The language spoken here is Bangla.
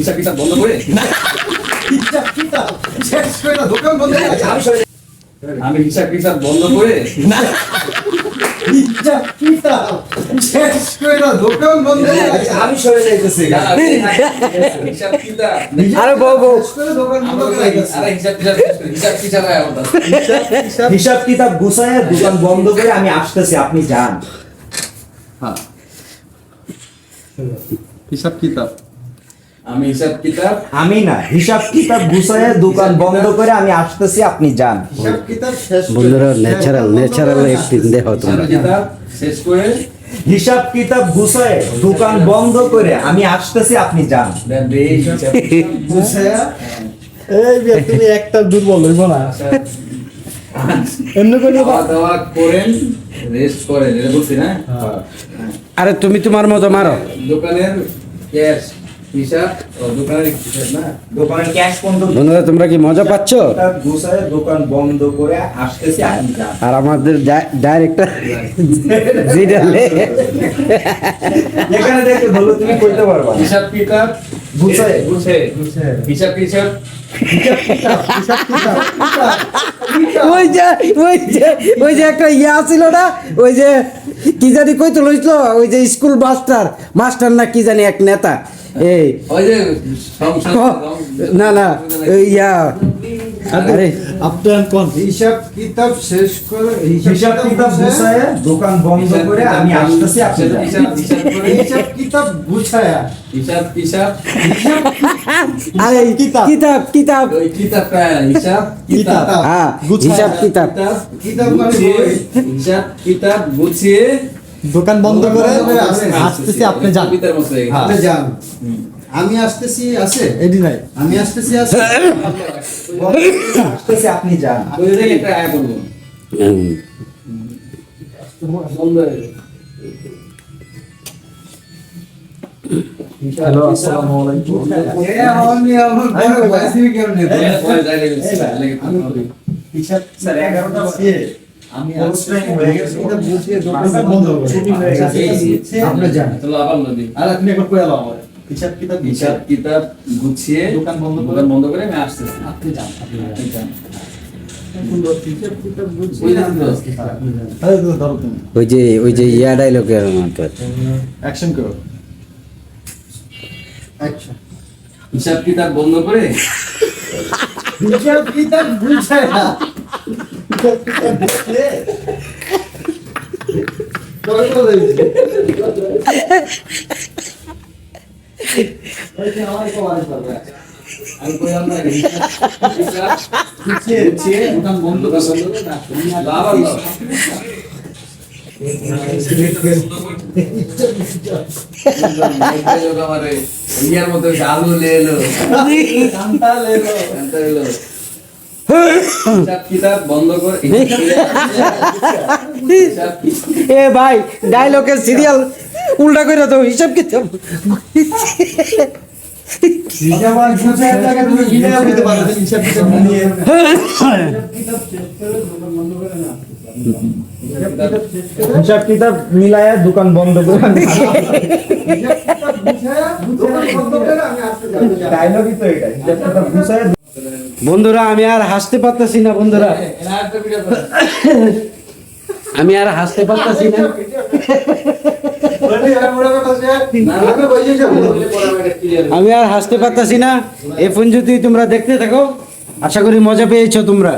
হিসাব কিতাব বন্ধ করে? হিসাব কিতাব শেষ করে না দোকান বন্ধ করে আমি সরে- হিসাব বন্ধ করে? হিসাব কিতাব শেষ করে না দোকান বন্ধ করে আমি সরে যাইতেছি। না, হিসাব আরে বউ বউ। দোকান বন্ধ করে আরে হিসাব কিতাব হিসাব কিতাব হিসাব কিতাব গুছায় দোকান বন্ধ করে আমি আসতেছি আপনি যান। হ্যাঁ। হিসাব কিতাব আমি হিসাব কিতাব আমি না হিসাব কিতাব গুছায় দোকান বন্ধ করে আমি আসতেছি আপনি যান। হিসাব কিতাব শেষ বন্ধুরা ন্যাচারাল ন্যাচারাল হিসাব তোমরা। কিতাব শেষ করে হিসাব কিতাব গুছায় দোকান বন্ধ করে আমি আসতেছি আপনি যান। এই তুমি একটা দুর্বল হইব না। এমনি করে খাওয়া দাওয়া করেন রেস্ট করেন এটা বলছি না? আরে তুমি তোমার মতো মারো। দোকানের ক্যাশ বন্ধুরা তোমরা কি মজা পাচ্ছ? দোকান বন্ধ করে আসতেছি আর আমাদের ডাইরেক্টর জিডালে। এখানে দেখে বলো তুমি কইতে পারবা হিসাব কিতাব গুছায়। গুছে হিসাব কিতাব ওই যে ওই যে ওই যে একটা ইয়া ছিল না? ওই যে কি জানি কই তো লইছিল ওই যে স্কুল মাস্টার মাস্টার না কি জানি এক নেতা। এই না না ইয়া আরে আপনার কোন হিসাব কিতাব শেষ করে হিসাব কিতাব গুছায় দোকান বন্ধ করে আমি আসতেছি আপনি হিসাব হিসাব কিতাব গুছায়া। হিসাব হিসাব। আরে কিতাব। কিতাব কিতাব। ওই কিতাবটা হিসাব কিতাব। হ্যাঁ হিসাব কিতাব। কিতাব কিতাব মানে হিসাব কিতাব গুছিয়ে দোকান বন্ধ করে আসতেছি। আপনি যান। হয়ে। আপনি যান। আমি আসতেছি আছে? এডি নাই। আমি আসতেছি আছে? আসতেছি আপনি যান। ওই জায়গায় একটা আয়া করব হয়ে। হ্যালো আসসালামু আলাইকুম। আমি হিসাব স্যার 11টা বাজে আমি টাইম গেছে। এটা বুঝিয়ে দোকান দোকান বন্ধ বন্ধ করে ছুটি হয়ে গেছে। আপনি যান চলো আবার নদী আর আপনি একবার কইয়া আমার? হিসাব কিতাব হিসাব কিতাব গুছিয়ে দোকান বন্ধ করে। দোকান বন্ধ করে আমি আসতেছি। আপনি যান আপনি যান। হিসাব কিতাব ওই বুঝিয়ে যে ধরো। আরে তো ধরো তুমি। ওই যে ইয়া ডাইলগের মতো অ্যাকশন করো। আচ্ছা হিসাব কিতাব বন্ধ করে হিসাব কিতাব বুঝায়া তোর কথা দিছি আমি কইলাম না দোকান বন্ধ করে ইয়ার মতো আলু লে এলো। কান্তা এলো বন্ধ করে হিসাব কিতাব এ ভাই ডাইলগের সিরিয়াল উল্টা করে দাও হিসাব কিতাব হিসাব কিতাব মিলায়া দোকান বন্ধ করে ডায়লগই তো এটা বন্ধুরা আমি আর হাসতে পারতেছি না বন্ধুরা। আমি আর হাসতে পারতেছি না। আমি আর হাসতে পারতেছি না। এ ফোন যদি তোমরা দেখতে থাকো আশা করি মজা পেয়েছ তোমরা।